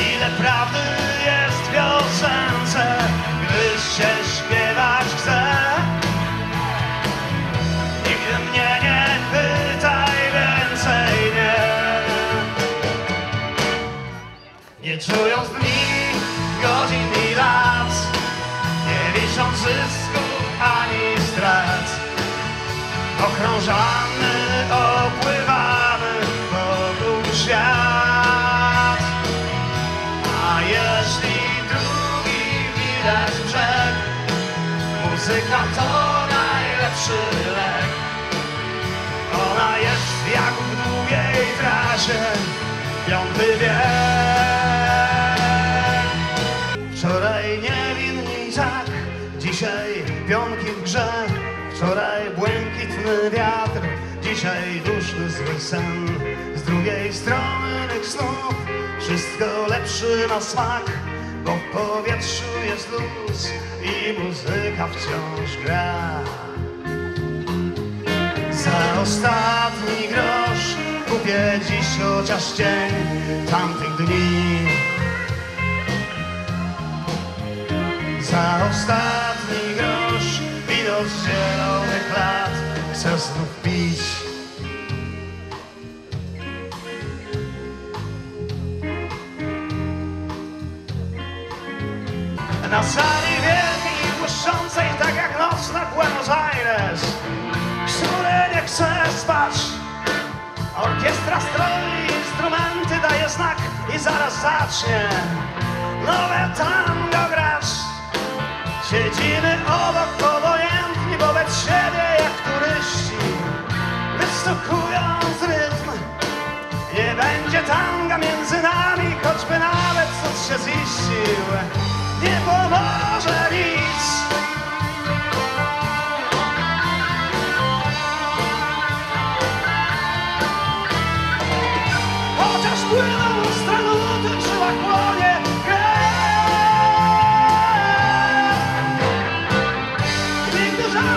Ile prawdy jest w piosence, gdy się śpiewać chce. Nigdy mnie nie pytaj więcej, nie. Nie czując dni, godzin i lat, nie licząc zysków ani strat. Okrążamy, to najlepszy lek. Ona jest jak w długiej trasie, piąty wiek. Wczoraj niewinni tak, dzisiaj pionki grze. Wczoraj błękitny wiatr, dzisiaj duszny zły sen. Z drugiej strony snów wszystko lepszy na smak, bo w powietrzu jest luz i muzyka wciąż gra. Za ostatni grosz kupię dziś chociaż cień tamtych dni. Za ostatni grosz wino z Na sali wielkiej, błyszczącej tak jak noc na Buenos Aires które nie chce spać. Orkiestra stroi, instrumenty daje znak i zaraz zacznie nowe tango grać. Siedzimy obok obojętni wobec siebie jak turyści, wystukując rytm. Nie będzie tanga między nami, choćby nawet cud się ziścił. Nie